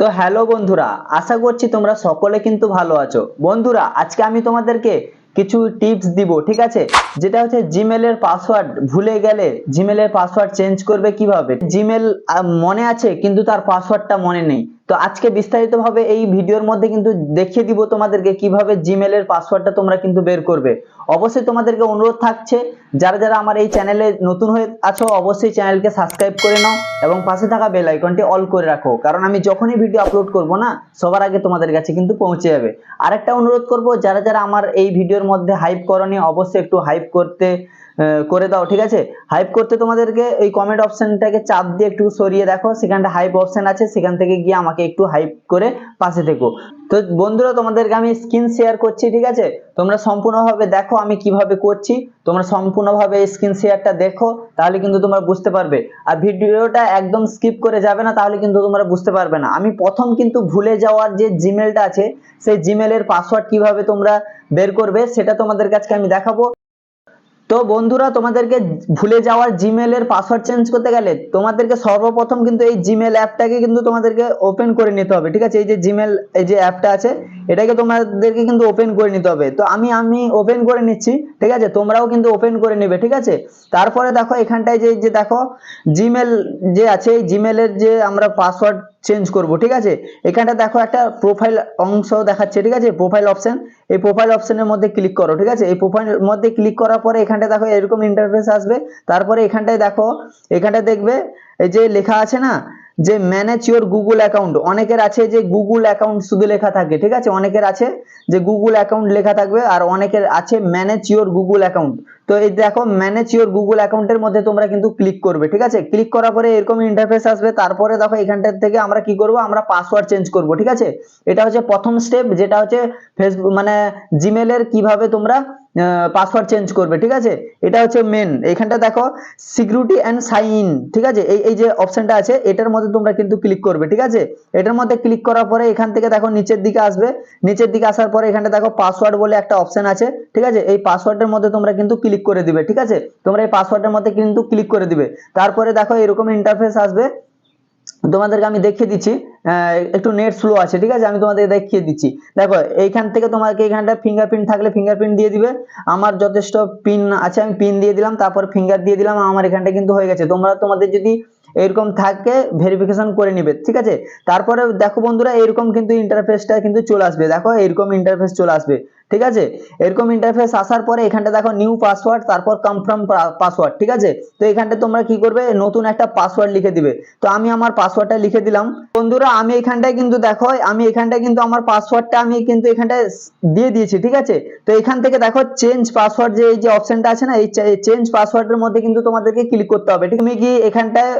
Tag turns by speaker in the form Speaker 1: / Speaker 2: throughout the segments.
Speaker 1: তো হ্যালো বন্ধুরা, আশা করছি তোমরা সকলে কিন্তু ভালো আছো। বন্ধুরা, আজকে আমি তোমাদেরকে কিছু টিপস দিব, ঠিক আছে? যেটা হচ্ছে জিমেলের পাসওয়ার্ড ভুলে গেলে জিমেলের পাসওয়ার্ড চেঞ্জ করবে কীভাবে? জিমেল মনে আছে, কিন্তু তার পাসওয়ার্ডটা মনে নেই। তো আজকে বিস্তারিতভাবে এই ভিডিওর মধ্যে কিন্তু দেখিয়ে দিব তোমাদেরকে কীভাবে জিমেলের পাসওয়ার্ডটা তোমরা কিন্তু বের করবে। অবশ্যই তোমাদেরকে অনুরোধ থাকছে, যারা যারা আমার এই চ্যানেলে নতুন হয়ে আছো, অবশ্যই চ্যানেলকে সাবস্ক্রাইব করে নাও এবং পাশে থাকা বেল আইকনটি অল করে রাখো। কারণ আমি যখনই ভিডিও আপলোড করব না, সবার আগে তোমাদের কাছে কিন্তু পৌঁছে যাবে। আরেকটা অনুরোধ করব, যারা যারা আমার এই ভিডিওর মধ্যে হাইপ করনি, অবশ্যই একটু হাইপ করতে করে দাও, ঠিক আছে? হাইপ করতে তোমাদেরকে এই কমেন্ট অপশনটাকে চাপ দিয়ে একটু সরিয়ে দেখো। সেখানটা হাইপ অপশন আছে, সেখান থেকে গিয়ে আমাকে একটু হাইপ করে পাশে থেকো। তো বন্ধুরা, তোমাদেরকে আমি স্ক্রিন শেয়ার করছি, ঠিক আছে? তোমরা সম্পূর্ণভাবে দেখো আমি কীভাবে করছি। তোমরা সম্পূর্ণভাবে স্ক্রিন শেয়ারটা দেখো, তাহলে কিন্তু তোমরা বুঝতে পারবে। আর ভিডিওটা একদম স্কিপ করে যাবে না, তাহলে কিন্তু তোমরা বুঝতে পারবে না। আমি প্রথম কিন্তু ভুলে যাওয়ার যে জিমেলটা আছে, সেই জিমেলের পাসওয়ার্ড কীভাবে তোমরা বের করবে, সেটা তোমাদের কাছে আমি দেখাবো। তো বন্ধুরা, তোমাদেরকে ভুলে যাওয়ার জিমেলের পাসওয়ার্ড চেঞ্জ করতে গেলে তোমাদেরকে সর্বপ্রথম কিন্তু এই জিমেল অ্যাপটাকে কিন্তু তোমাদেরকে ওপেন করে নিতে হবে। ঠিক আছে? এই যে জিমেল এই যে অ্যাপটা আছে এটাকে তোমাদেরকে কিন্তু ওপেন করে নিতে হবে। তো আমি আমি ওপেন করে নিচ্ছি, ঠিক আছে? তোমরাও কিন্তু ওপেন করে নেবে, ঠিক আছে? তারপরে দেখো এখানটায় যে যে দেখো জিমেল যে আছে, এই জিমেলের যে আমরা পাসওয়ার্ড চেঞ্জ করব, ঠিক আছে? এখানটা দেখো একটা প্রোফাইল অংশ দেখাচ্ছে, ঠিক আছে? প্রোফাইল অপশন এই প্রোফাইল অপশনের মধ্যে ক্লিক করো, ঠিক আছে? এই প্রোফাইলের মধ্যে ক্লিক করার পরে এখানটা দেখো এরকম ইন্টারফেস আসবে। তারপরে এখানটায় দেখো এখানটা দেখবে, এই যে লেখা আছে না? যে ম্যানেজ ইউর গুগল অ্যাকাউন্ট অনেকের আছে যে গুগল অ্যাকাউন্ট শুধু লেখা থাকে, ঠিক আছে? অনেকের আছে যে গুগল অ্যাকাউন্ট লেখা থাকবে আর অনেকের আছে ম্যানেজ ইউর গুগল অ্যাকাউন্ট তো এই দেখো ম্যানেজ ইওর গুগল অ্যাকাউন্টের মধ্যে তোমরা কিন্তু ক্লিক করবে, ঠিক আছে? ক্লিক করার পরে এরকম ইন্টারফেস আসবে, তারপরে দেখো এখানটার থেকে আমরা কি করব? আমরা পাসওয়ার্ড চেঞ্জ করব, ঠিক আছে? এটা হচ্ছে প্রথম স্টেপ যেটা হচ্ছে ফেসবুক মানে জিমেলের কীভাবে তোমরা পাসওয়ার্ড চেঞ্জ করবে, ঠিক আছে? এটা হচ্ছে মেন এখানটা দেখো সিকিউরিটি অ্যান্ড সাইন ঠিক আছে? এই এই যে অপশনটা আছে, এটার মধ্যে তোমরা কিন্তু ক্লিক করবে, ঠিক আছে? এটার মধ্যে ক্লিক করার পরে এখান থেকে দেখো নিচের দিকে আসবে, নিচের দিকে আসার পরে এখানটা দেখো পাসওয়ার্ড বলে একটা অপশন আছে, ঠিক আছে? এই পাসওয়ার্ডের মধ্যে তোমরা কিন্তু ক্লিক করে দিবে, ঠিক আছে? তোমরা এই পাসওয়ার্ডের মধ্যে কিন্তু ক্লিক করে দিবে। তারপরে দেখো এরকম ইন্টারফেস আসবে। তোমাদেরকে আমি দেখিয়ে দিচ্ছি। একটু নেট স্লো আছে, ঠিক আছে? আমি তোমাদের দেখিয়ে দিচ্ছি। দেখো, এইখান থেকে তোমাকে এখানটা ফিঙ্গারপ্রিন্ট থাকলে ফিঙ্গারপ্রিন্ট দিয়ে দিবে। আমার যথেষ্ট পিন আছে, আমি পিন দিয়ে দিলাম, তারপর ফিঙ্গার দিয়ে দিলাম, আমার এখানটা কিন্তু হয়ে গেছে। তোমরা তোমাদের যদি এরকম থাকে ভেরিফিকেশন করে নিবে, ঠিক আছে? তারপরে দেখো বন্ধুরা, এরকম কিন্তু ইন্টারফেসটা কিন্তু চলে আসবে। দেখো, এরকম ইন্টারফেস চলে আসবে। ঠিক আছে? এরকম ইন্টারফেস আসার পরে এখানটা দেখো নিউ পাসওয়ার্ড তারপর কনফার্ম পাসওয়ার্ড ঠিক আছে? তো এখানটা তোমরা কি করবে? নতুন একটা পাসওয়ার্ড লিখে দিবে। তো আমি আমার পাসওয়ার্ডটা লিখে দিলাম। বন্ধুরা, আমি এখানটায় কিন্তু দেখো, আমি এখানটায় কিন্তু আমার পাসওয়ার্ডটা আমি কিন্তু এখানটায় দিয়ে দিয়েছি, ঠিক আছে? তো এখান থেকে দেখো চেঞ্জ পাসওয়ার্ড যে এই যে অপশনটা আছে না, এই চেঞ্জ পাসওয়ার্ডের মধ্যে কিন্তু তোমাদেরকে ক্লিক করতে হবে। তুমি কি এখানটায়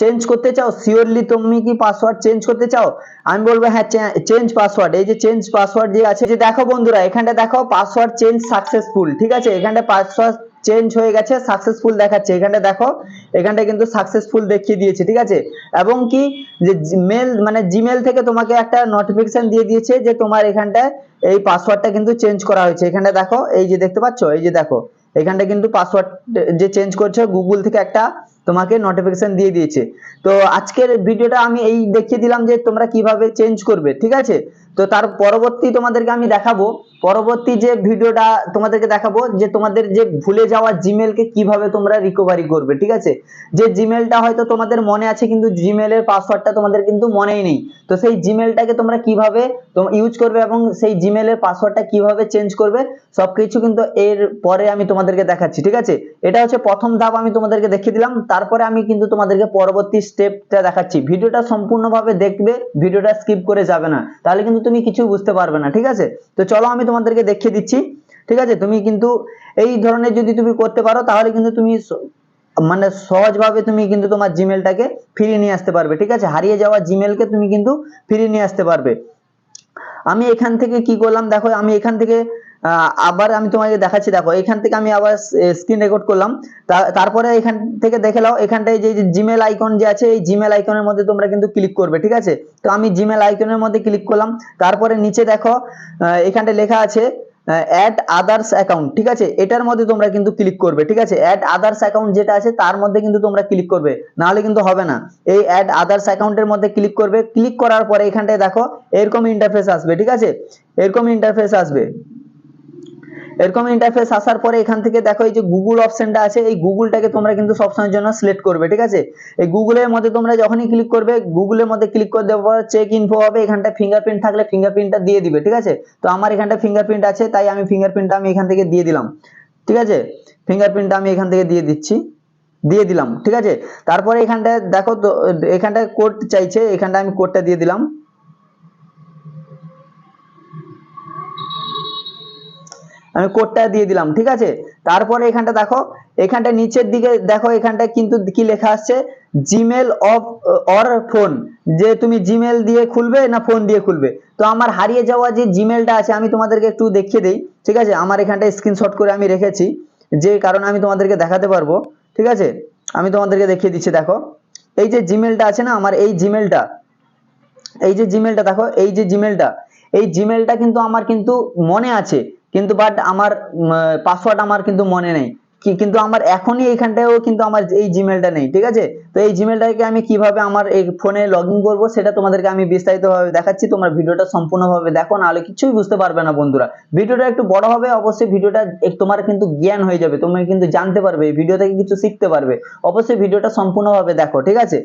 Speaker 1: চেঞ্জ করতে চাও? শিওরলি তুমি কি পাসওয়ার্ড চেঞ্জ করতে চাও? আমি বলব হ্যাঁ চেঞ্জ পাসওয়ার্ড এই যে চেঞ্জ পাসওয়ার্ড যে আছে যে দেখো বন্ধুরা, এখানটা দেখো পাসওয়ার্ড চেঞ্জ সাকসেসফুল ঠিক আছে? এখানটা পাসওয়ার্ড চেঞ্জ হয়ে গেছে সাকসেসফুল দেখাচ্ছে। এখানটা দেখো, এখানটা কিন্তু সাকসেসফুল দেখিয়ে দিয়েছে, ঠিক আছে? এবং কি, যে মেল মানে জিমেল থেকে তোমাকে একটা নোটিফিকেশন দিয়ে দিয়েছে যে তোমার এখানটায় এই পাসওয়ার্ডটা কিন্তু চেঞ্জ করা হয়েছে। এখানটা দেখো, এই যে দেখতে পাচ্ছ? এই যে দেখো, এখানটা কিন্তু পাসওয়ার্ড যে চেঞ্জ করছে গুগল থেকে একটা তোমাকে নোটিফিকেশন দিয়ে দিয়েছে। তো আজকের ভিডিওটা আমি এই দেখিয়ে দিলাম যে তোমরা কীভাবে চেঞ্জ করবে, ঠিক আছে? তো তার পরবর্তী তোমাদেরকে আমি দেখাবো। পরবর্তী যে ভিডিওটা তোমাদেরকে দেখাবো, যে তোমাদের যে ভুলে যাওয়া জিমেলকে কীভাবে তোমরা রিকভারি করবে, ঠিক আছে? যে জিমেলটা হয়তো তোমাদের মনে আছে, কিন্তু জিমেলের পাসওয়ার্ডটা তোমাদের কিন্তু মনেই নেই। তো সেই জিমেলটাকে তোমরা কীভাবে ইউজ করবে এবং সেই জিমেলের পাসওয়ার্ডটা কীভাবে চেঞ্জ করবে, সবকিছু কিন্তু এর পরে আমি তোমাদেরকে দেখাচ্ছি, ঠিক আছে? এটা হচ্ছে প্রথম ধাপ আমি তোমাদেরকে দেখিয়ে দিলাম। তারপরে আমি কিন্তু তোমাদেরকে পরবর্তী স্টেপটা দেখাচ্ছি। ভিডিওটা সম্পূর্ণভাবে দেখবে, ভিডিওটা স্কিপ করে যাবে না। তাহলে কিন্তু তুমি কিছু বুঝতে পারবে না, ঠিক আছে? তো চলো আমি তোমাদেরকে দেখিয়ে দিচ্ছি, ঠিক আছে? তুমি কিন্তু এই ধরনের যদি তুমি করতে পারো, তাহলে কিন্তু তুমি মানে সহজভাবে তুমি কিন্তু তোমার জিমেলটাকে ফিরিয়ে নিয়ে আসতে পারবে, ঠিক আছে? হারিয়ে যাওয়া জিমেলকে তুমি কিন্তু ফিরিয়ে নিয়ে আসতে পারবে। আমি এখান থেকে কি করলাম? দেখো, আমি এখান থেকে আবার আমি তোমাকে দেখাচ্ছি দেখো এখান থেকে আমি আবার স্ক্রিন রেকর্ড করলাম। তারপরে এখান থেকে দেখে নাও এখানটায় যে জিমেল আইকন যে আছে এই জিমেল আইকনের মধ্যে তোমরা কিন্তু ক্লিক করবে ঠিক আছে? তো আমি জিমেল আইকনের মধ্যে ক্লিক করলাম তারপরে নিচে দেখো আহ, এখানটায় লেখা আছে অ্যাড আদার্স অ্যাকাউন্ট ঠিক আছে? এটার মধ্যে তোমরা কিন্তু ক্লিক করবে ঠিক আছে? অ্যাড আদার্স অ্যাকাউন্ট যেটা আছে তার মধ্যে কিন্তু তোমরা ক্লিক করবে নাহলে কিন্তু হবে না। এই অ্যাড আদার্স অ্যাকাউন্টের মধ্যে ক্লিক করবে ক্লিক করার পরে এখানটায় দেখো এরকম ইন্টারফেস আসবে ঠিক আছে? এরকম ইন্টারফেস আসবে। এরকম ইন্টারফেস আসার পরে এখান থেকে দেখো এই যে গুগল অপশনটা আছে, এই গুগলটাকে তোমরা কিন্তু সবসময়ের জন্য সিলেক্ট করবে, ঠিক আছে? এই গুগলের মধ্যে তোমরা যখনই ক্লিক করবে গুগলের মধ্যে ক্লিক করে দেওয়ার পর চেক ইনফো হবে, এখানটা ফিঙ্গারপ্রিন্ট থাকলে ফিঙ্গারপ্রিন্টটা দিয়ে দিবে, ঠিক আছে? তো আমার এখানটা ফিঙ্গারপ্রিন্ট আছে, তাই আমি ফিঙ্গারপ্রিন্টটা আমি এখান থেকে দিয়ে দিলাম, ঠিক আছে? ফিঙ্গারপ্রিন্টটা আমি এখান থেকে দিয়ে দিচ্ছি, দিয়ে দিলাম, ঠিক আছে? তারপরে এখানটায় দেখো তো, এখানটায় কোড চাইছে এখানটা আমি কোডটা দিয়ে দিলাম। আমি কোডটা দিয়ে দিলাম, ঠিক আছে? তারপরে এখানটা দেখো, এখানটা নিচের দিকে দেখো, এখানটা কিন্তু কি লেখা আসছে? জিমেল অফ অর ফোন যে তুমি জিমেল দিয়ে খুলবে না ফোন দিয়ে খুলবে। তো আমার হারিয়ে যাওয়া যে জিমেলটা আছে, আমি তোমাদেরকে একটু দেখিয়ে দিই, ঠিক আছে? আমার এখানটা স্ক্রিনশট করে আমি রেখেছি, যে কারণে আমি তোমাদেরকে দেখাতে পারব, ঠিক আছে? আমি তোমাদেরকে দেখিয়ে দিচ্ছি, দেখো। এই যে জিমেলটা আছে না, আমার এই জিমেলটা এই যে জিমেলটা দেখো, এই যে জিমেলটা এই জিমেলটা কিন্তু আমার কিন্তু মনে আছে কিন্তু বাট আমার পাসওয়ার্ড আমার কিন্তু মনে নেই। কিন্তু আমার এখনই এইখানটায়ও কিন্তু আমার এই জিমেলটা নেই, ঠিক আছে? তো এই জিমেলটাকে আমি কীভাবে আমার এই ফোনে লগ ইন করব সেটা তোমাদেরকে আমি বিস্তারিতভাবে দেখাচ্ছি, তোমরা ভিডিওটা সম্পূর্ণভাবে দেখো, নাহলে কিছুই বুঝতে পারবে না বন্ধুরা। ভিডিওটা একটু বড় হবে, অবশ্যই ভিডিওটা তোমার কিন্তু জ্ঞান হয়ে যাবে, তুমি কিন্তু জানতে পারবে, এই ভিডিও থেকে কিছু শিখতে পারবে। অবশ্যই ভিডিওটা সম্পূর্ণভাবে দেখো, ঠিক আছে?